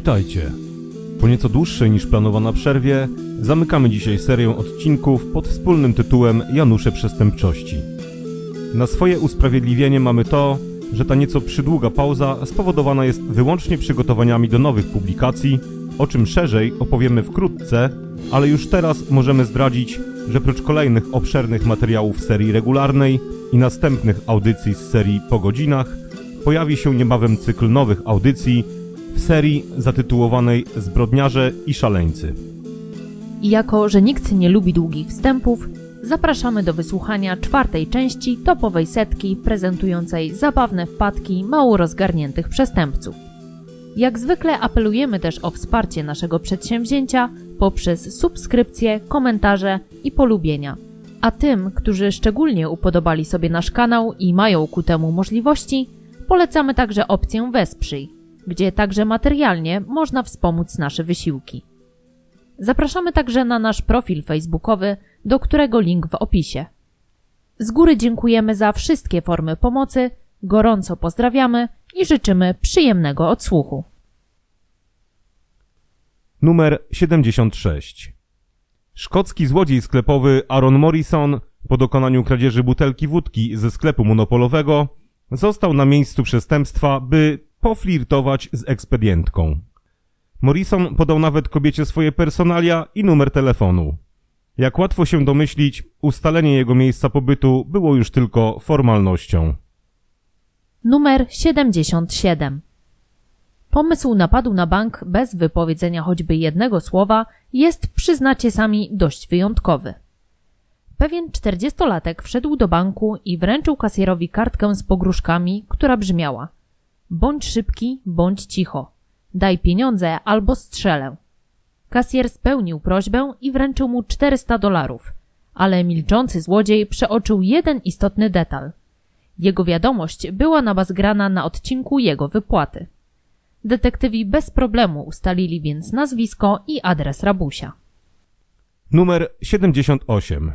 Witajcie. Po nieco dłuższej niż planowana przerwie zamykamy dzisiaj serię odcinków pod wspólnym tytułem Janusze Przestępczości. Na swoje usprawiedliwienie mamy to, że ta nieco przydługa pauza spowodowana jest wyłącznie przygotowaniami do nowych publikacji, o czym szerzej opowiemy wkrótce, ale już teraz możemy zdradzić, że prócz kolejnych obszernych materiałów serii regularnej i następnych audycji z serii Po godzinach, pojawi się niebawem cykl nowych audycji w serii zatytułowanej Zbrodniarze i szaleńcy. I jako, że nikt nie lubi długich wstępów, zapraszamy do wysłuchania czwartej części topowej setki prezentującej zabawne wpadki mało rozgarniętych przestępców. Jak zwykle apelujemy też o wsparcie naszego przedsięwzięcia poprzez subskrypcje, komentarze i polubienia. A tym, którzy szczególnie upodobali sobie nasz kanał i mają ku temu możliwości, polecamy także opcję Wesprzyj, gdzie także materialnie można wspomóc nasze wysiłki. Zapraszamy także na nasz profil facebookowy, do którego link w opisie. Z góry dziękujemy za wszystkie formy pomocy, gorąco pozdrawiamy i życzymy przyjemnego odsłuchu. Numer 76. Szkocki złodziej sklepowy Aaron Morrison po dokonaniu kradzieży butelki wódki ze sklepu monopolowego został na miejscu przestępstwa, by poflirtować z ekspedientką. Morrison podał nawet kobiecie swoje personalia i numer telefonu. Jak łatwo się domyślić, ustalenie jego miejsca pobytu było już tylko formalnością. Numer 77. Pomysł napadu na bank bez wypowiedzenia choćby jednego słowa jest, przyznacie sami, dość wyjątkowy. Pewien czterdziestolatek wszedł do banku i wręczył kasjerowi kartkę z pogróżkami, która brzmiała Bądź szybki, bądź cicho. Daj pieniądze albo strzelę. Kasjer spełnił prośbę i wręczył mu 400 dolarów, ale milczący złodziej przeoczył jeden istotny detal. Jego wiadomość była nabazgrana na odcinku jego wypłaty. Detektywi bez problemu ustalili więc nazwisko i adres rabusia. Numer 78.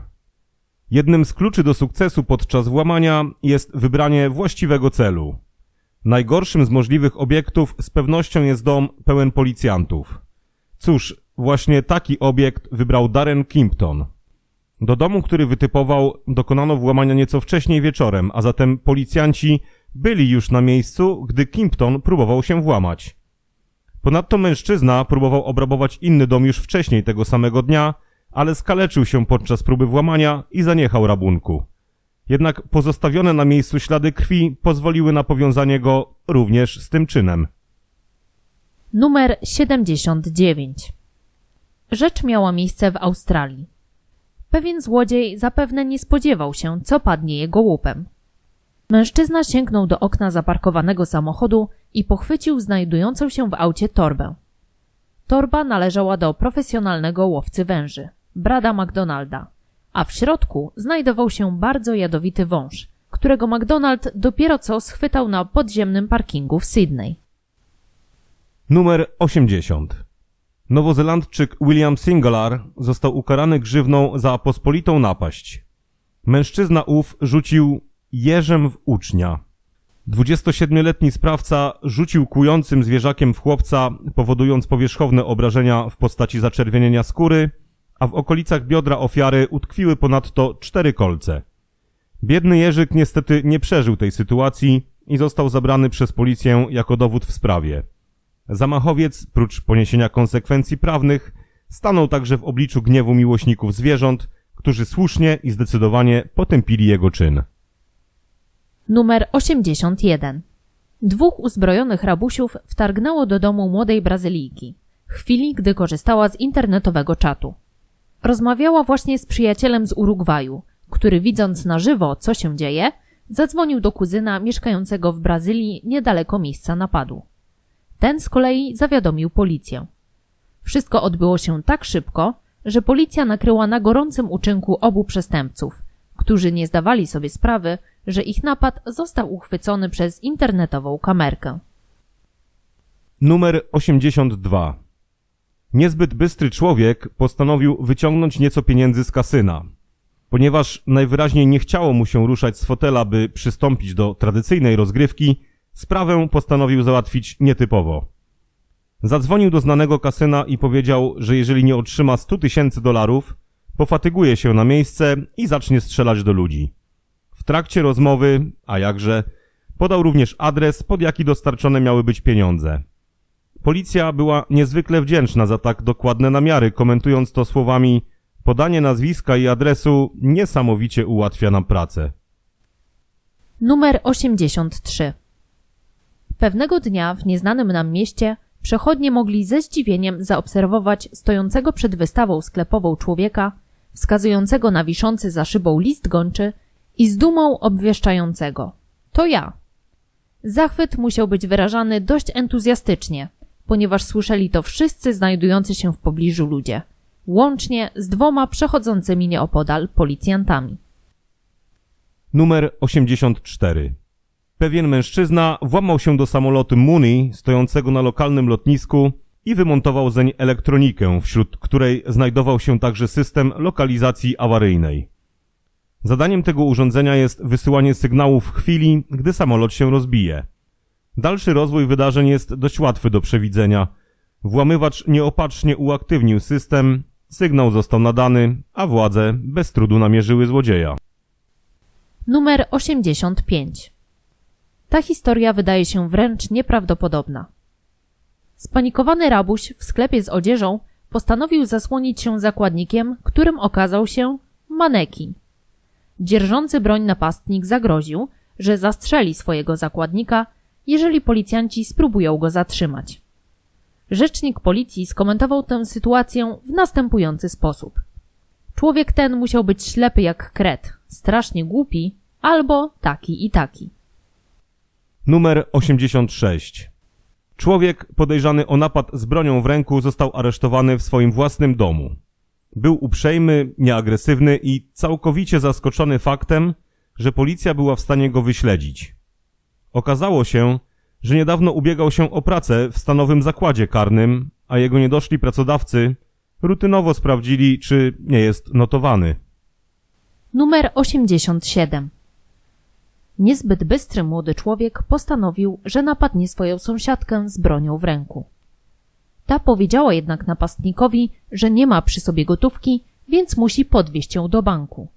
Jednym z kluczy do sukcesu podczas włamania jest wybranie właściwego celu. Najgorszym z możliwych obiektów z pewnością jest dom pełen policjantów. Cóż, właśnie taki obiekt wybrał Darren Kimpton. Do domu, który wytypował, dokonano włamania nieco wcześniej wieczorem, a zatem policjanci byli już na miejscu, gdy Kimpton próbował się włamać. Ponadto mężczyzna próbował obrabować inny dom już wcześniej tego samego dnia, ale skaleczył się podczas próby włamania i zaniechał rabunku. Jednak pozostawione na miejscu ślady krwi pozwoliły na powiązanie go również z tym czynem. Numer 79. Rzecz miała miejsce w Australii. Pewien złodziej zapewne nie spodziewał się, co padnie jego łupem. Mężczyzna sięgnął do okna zaparkowanego samochodu i pochwycił znajdującą się w aucie torbę. Torba należała do profesjonalnego łowcy węży, Brada McDonalda, a w środku znajdował się bardzo jadowity wąż, którego McDonald dopiero co schwytał na podziemnym parkingu w Sydney. Numer 80. Nowozelandczyk William Singular został ukarany grzywną za pospolitą napaść. Mężczyzna ów rzucił jeżem w ucznia. 27-letni sprawca rzucił kującym zwierzakiem w chłopca, powodując powierzchowne obrażenia w postaci zaczerwienienia skóry, a w okolicach biodra ofiary utkwiły ponadto cztery kolce. Biedny Jerzyk niestety nie przeżył tej sytuacji i został zabrany przez policję jako dowód w sprawie. Zamachowiec, prócz poniesienia konsekwencji prawnych, stanął także w obliczu gniewu miłośników zwierząt, którzy słusznie i zdecydowanie potępili jego czyn. Numer 81. Dwóch uzbrojonych rabusiów wtargnęło do domu młodej Brazylijki, w chwili gdy korzystała z internetowego czatu. Rozmawiała właśnie z przyjacielem z Urugwaju, który widząc na żywo, co się dzieje, zadzwonił do kuzyna mieszkającego w Brazylii niedaleko miejsca napadu. Ten z kolei zawiadomił policję. Wszystko odbyło się tak szybko, że policja nakryła na gorącym uczynku obu przestępców, którzy nie zdawali sobie sprawy, że ich napad został uchwycony przez internetową kamerkę. Numer 82. Niezbyt bystry człowiek postanowił wyciągnąć nieco pieniędzy z kasyna. Ponieważ najwyraźniej nie chciało mu się ruszać z fotela, by przystąpić do tradycyjnej rozgrywki, sprawę postanowił załatwić nietypowo. Zadzwonił do znanego kasyna i powiedział, że jeżeli nie otrzyma 100 tysięcy dolarów, pofatyguje się na miejsce i zacznie strzelać do ludzi. W trakcie rozmowy, a jakże, podał również adres, pod jaki dostarczone miały być pieniądze. Policja była niezwykle wdzięczna za tak dokładne namiary, komentując to słowami podanie nazwiska i adresu niesamowicie ułatwia nam pracę. Numer 83. Pewnego dnia w nieznanym nam mieście przechodnie mogli ze zdziwieniem zaobserwować stojącego przed wystawą sklepową człowieka, wskazującego na wiszący za szybą list gończy i z dumą obwieszczającego. To ja. Zachwyt musiał być wyrażany dość entuzjastycznie, ponieważ słyszeli to wszyscy znajdujący się w pobliżu ludzie, łącznie z dwoma przechodzącymi nieopodal policjantami. Numer 84. Pewien mężczyzna włamał się do samolotu Muni stojącego na lokalnym lotnisku i wymontował zeń elektronikę, wśród której znajdował się także system lokalizacji awaryjnej. Zadaniem tego urządzenia jest wysyłanie sygnału w chwili, gdy samolot się rozbije. Dalszy rozwój wydarzeń jest dość łatwy do przewidzenia. Włamywacz nieopatrznie uaktywnił system, sygnał został nadany, a władze bez trudu namierzyły złodzieja. Numer 85. Ta historia wydaje się wręcz nieprawdopodobna. Spanikowany rabuś w sklepie z odzieżą postanowił zasłonić się zakładnikiem, którym okazał się manekin. Dzierżący broń napastnik zagroził, że zastrzeli swojego zakładnika, jeżeli policjanci spróbują go zatrzymać. Rzecznik policji skomentował tę sytuację w następujący sposób. Człowiek ten musiał być ślepy jak kret, strasznie głupi, albo taki i taki. Numer 86. Człowiek podejrzany o napad z bronią w ręku został aresztowany w swoim własnym domu. Był uprzejmy, nieagresywny i całkowicie zaskoczony faktem, że policja była w stanie go wyśledzić. Okazało się, że niedawno ubiegał się o pracę w stanowym zakładzie karnym, a jego niedoszli pracodawcy rutynowo sprawdzili, czy nie jest notowany. Numer 87. Niezbyt bystry młody człowiek postanowił, że napadnie swoją sąsiadkę z bronią w ręku. Ta powiedziała jednak napastnikowi, że nie ma przy sobie gotówki, więc musi podwieźć ją do banku.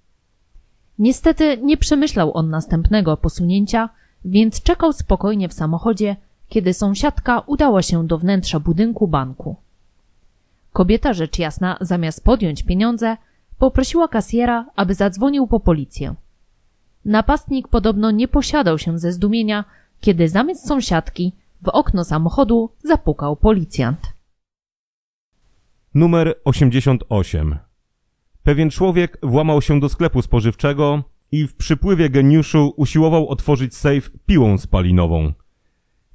Niestety nie przemyślał on następnego posunięcia, więc czekał spokojnie w samochodzie, kiedy sąsiadka udała się do wnętrza budynku banku. Kobieta rzecz jasna, zamiast podjąć pieniądze, poprosiła kasjera, aby zadzwonił po policję. Napastnik podobno nie posiadał się ze zdumienia, kiedy zamiast sąsiadki w okno samochodu zapukał policjant. Numer 88. Pewien człowiek włamał się do sklepu spożywczego i w przypływie geniuszu usiłował otworzyć sejf piłą spalinową.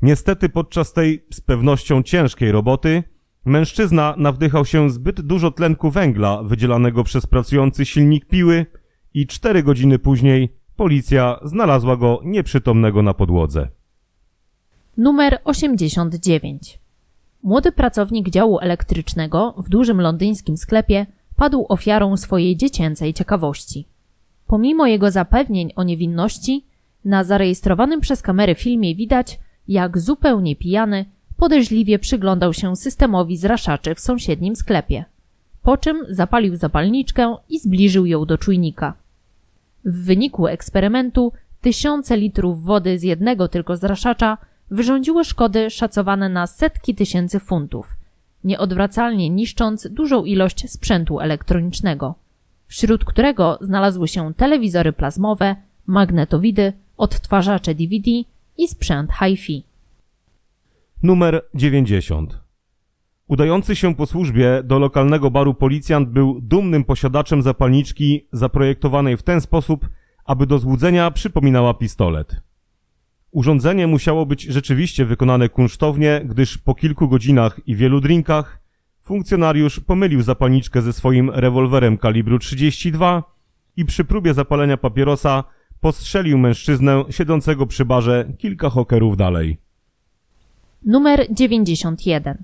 Niestety podczas tej z pewnością ciężkiej roboty mężczyzna nawdychał się zbyt dużo tlenku węgla wydzielanego przez pracujący silnik piły i cztery godziny później policja znalazła go nieprzytomnego na podłodze. Numer 89. Młody pracownik działu elektrycznego w dużym londyńskim sklepie padł ofiarą swojej dziecięcej ciekawości. Pomimo jego zapewnień o niewinności, na zarejestrowanym przez kamery filmie widać, jak zupełnie pijany podejrzliwie przyglądał się systemowi zraszaczy w sąsiednim sklepie. Po czym zapalił zapalniczkę i zbliżył ją do czujnika. W wyniku eksperymentu tysiące litrów wody z jednego tylko zraszacza wyrządziły szkody szacowane na setki tysięcy funtów, nieodwracalnie niszcząc dużą ilość sprzętu elektronicznego, wśród którego znalazły się telewizory plazmowe, magnetowidy, odtwarzacze DVD i sprzęt hi-fi. Numer 90. Udający się po służbie do lokalnego baru policjant był dumnym posiadaczem zapalniczki zaprojektowanej w ten sposób, aby do złudzenia przypominała pistolet. Urządzenie musiało być rzeczywiście wykonane kunsztownie, gdyż po kilku godzinach i wielu drinkach funkcjonariusz pomylił zapalniczkę ze swoim rewolwerem kalibru 32 i przy próbie zapalenia papierosa postrzelił mężczyznę siedzącego przy barze kilka hokerów dalej. Numer 91.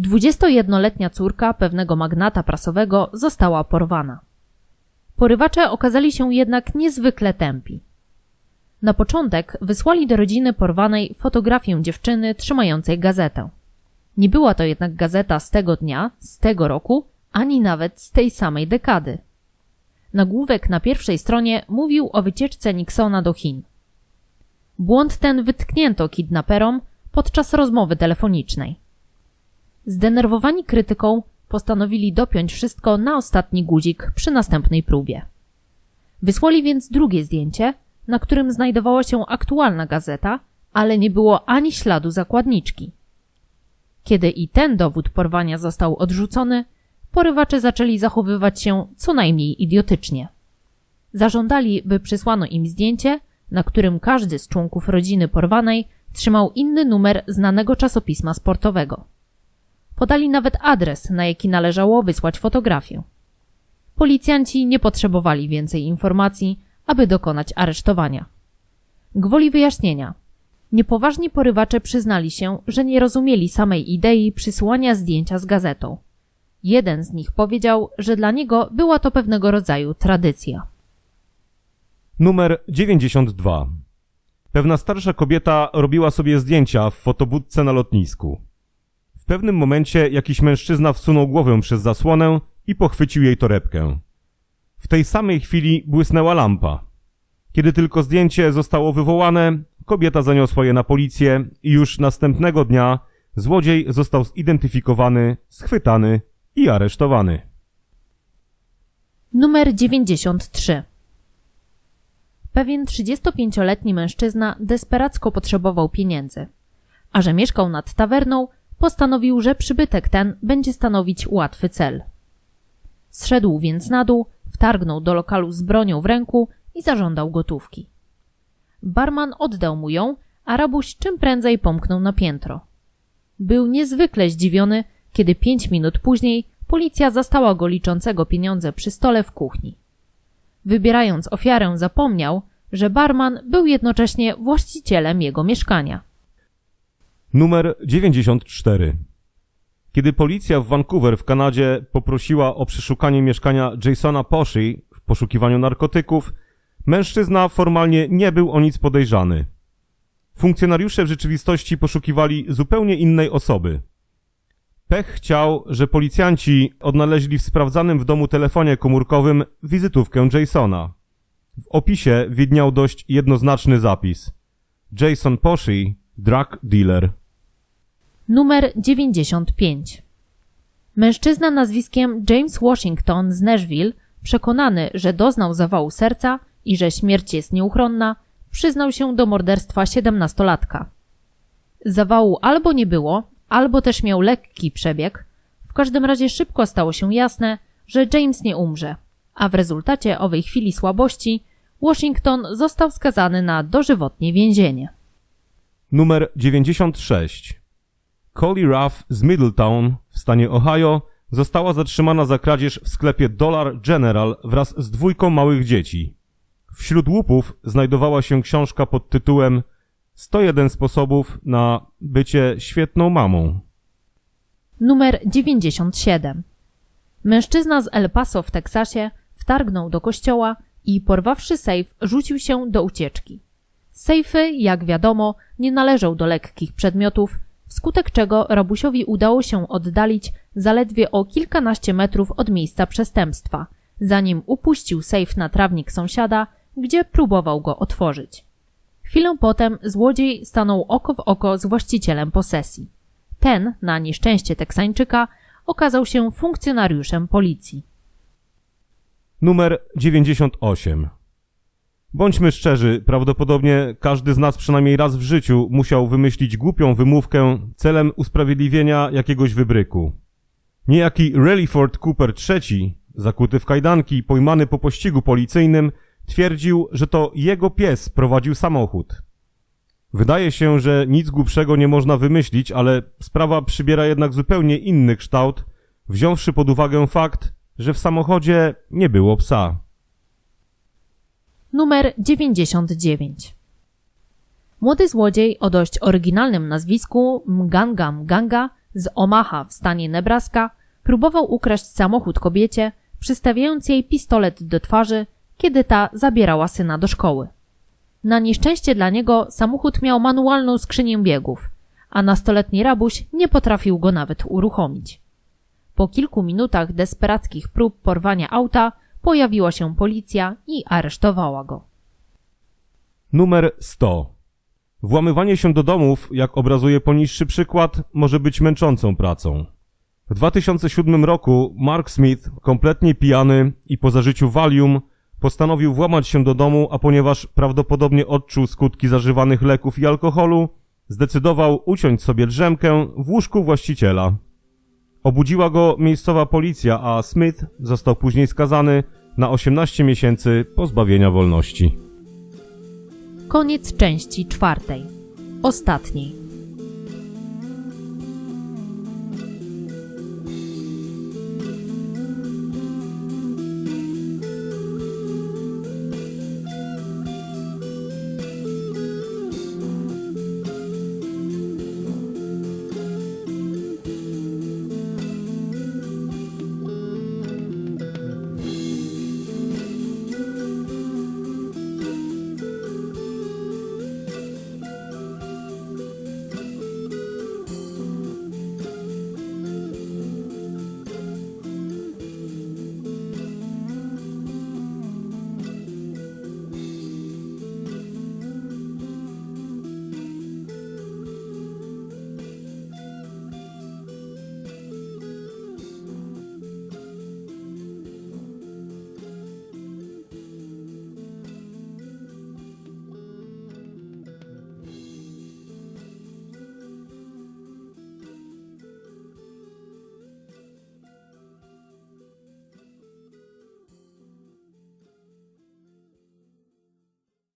21-letnia córka pewnego magnata prasowego została porwana. Porywacze okazali się jednak niezwykle tępi. Na początek wysłali do rodziny porwanej fotografię dziewczyny trzymającej gazetę. Nie była to jednak gazeta z tego dnia, z tego roku, ani nawet z tej samej dekady. Nagłówek na pierwszej stronie mówił o wycieczce Nixona do Chin. Błąd ten wytknięto kidnaperom podczas rozmowy telefonicznej. Zdenerwowani krytyką postanowili dopiąć wszystko na ostatni guzik przy następnej próbie. Wysłali więc drugie zdjęcie, na którym znajdowała się aktualna gazeta, ale nie było ani śladu zakładniczki. Kiedy i ten dowód porwania został odrzucony, porywacze zaczęli zachowywać się co najmniej idiotycznie. Zażądali, by przysłano im zdjęcie, na którym każdy z członków rodziny porwanej trzymał inny numer znanego czasopisma sportowego. Podali nawet adres, na jaki należało wysłać fotografię. Policjanci nie potrzebowali więcej informacji, aby dokonać aresztowania. Gwoli wyjaśnienia. Niepoważni porywacze przyznali się, że nie rozumieli samej idei przysłania zdjęcia z gazetą. Jeden z nich powiedział, że dla niego była to pewnego rodzaju tradycja. Numer 92. Pewna starsza kobieta robiła sobie zdjęcia w fotobudce na lotnisku. W pewnym momencie jakiś mężczyzna wsunął głowę przez zasłonę i pochwycił jej torebkę. W tej samej chwili błysnęła lampa. Kiedy tylko zdjęcie zostało wywołane, kobieta zaniosła je na policję i już następnego dnia złodziej został zidentyfikowany, schwytany i aresztowany. Numer 93. Pewien 35-letni mężczyzna desperacko potrzebował pieniędzy. A że mieszkał nad tawerną, postanowił, że przybytek ten będzie stanowić łatwy cel. Zszedł więc na dół, wtargnął do lokalu z bronią w ręku i zażądał gotówki. Barman oddał mu ją, a rabuś czym prędzej pomknął na piętro. Był niezwykle zdziwiony, kiedy pięć minut później policja zastała go liczącego pieniądze przy stole w kuchni. Wybierając ofiarę, zapomniał, że barman był jednocześnie właścicielem jego mieszkania. Numer 94. Kiedy policja w Vancouver w Kanadzie poprosiła o przeszukanie mieszkania Jasona Poshi w poszukiwaniu narkotyków, mężczyzna formalnie nie był o nic podejrzany. Funkcjonariusze w rzeczywistości poszukiwali zupełnie innej osoby. Pech chciał, że policjanci odnaleźli w sprawdzanym w domu telefonie komórkowym wizytówkę Jasona. W opisie widniał dość jednoznaczny zapis. Jason Poshi, drug dealer. Numer 95. Mężczyzna nazwiskiem James Washington z Nashville, przekonany, że doznał zawału serca i że śmierć jest nieuchronna, przyznał się do morderstwa siedemnastolatka. Zawału albo nie było, albo też miał lekki przebieg. W każdym razie szybko stało się jasne, że James nie umrze, a w rezultacie owej chwili słabości Washington został skazany na dożywotnie więzienie. Numer 96. Collie Ruff z Middletown w stanie Ohio została zatrzymana za kradzież w sklepie Dollar General wraz z dwójką małych dzieci. Wśród łupów znajdowała się książka pod tytułem 101 sposobów na bycie świetną mamą. Numer 97. Mężczyzna z El Paso w Teksasie wtargnął do kościoła i porwawszy sejf rzucił się do ucieczki. Sejfy, jak wiadomo, nie należą do lekkich przedmiotów, wskutek czego rabusiowi udało się oddalić zaledwie o kilkanaście metrów od miejsca przestępstwa, zanim upuścił sejf na trawnik sąsiada, gdzie próbował go otworzyć. Chwilę potem złodziej stanął oko w oko z właścicielem posesji. Ten, na nieszczęście Teksańczyka, okazał się funkcjonariuszem policji. Numer 98. Bądźmy szczerzy, prawdopodobnie każdy z nas przynajmniej raz w życiu musiał wymyślić głupią wymówkę celem usprawiedliwienia jakiegoś wybryku. Niejaki Rallyford Cooper III, zakuty w kajdanki, pojmany po pościgu policyjnym, twierdził, że to jego pies prowadził samochód. Wydaje się, że nic głupszego nie można wymyślić, ale sprawa przybiera jednak zupełnie inny kształt, wziąwszy pod uwagę fakt, że w samochodzie nie było psa. Numer 99. Młody złodziej o dość oryginalnym nazwisku Mganga Mganga z Omaha w stanie Nebraska próbował ukraść samochód kobiecie, przystawiając jej pistolet do twarzy, kiedy ta zabierała syna do szkoły. Na nieszczęście dla niego samochód miał manualną skrzynię biegów, a nastoletni rabuś nie potrafił go nawet uruchomić. Po kilku minutach desperackich prób porwania auta pojawiła się policja i aresztowała go. Numer 100. Włamywanie się do domów, jak obrazuje poniższy przykład, może być męczącą pracą. W 2007 roku Mark Smith, kompletnie pijany i po zażyciu Valium, postanowił włamać się do domu, a ponieważ prawdopodobnie odczuł skutki zażywanych leków i alkoholu, zdecydował uciąć sobie drzemkę w łóżku właściciela. Obudziła go miejscowa policja, a Smith został później skazany na 18 miesięcy pozbawienia wolności. Koniec części czwartej. Ostatniej.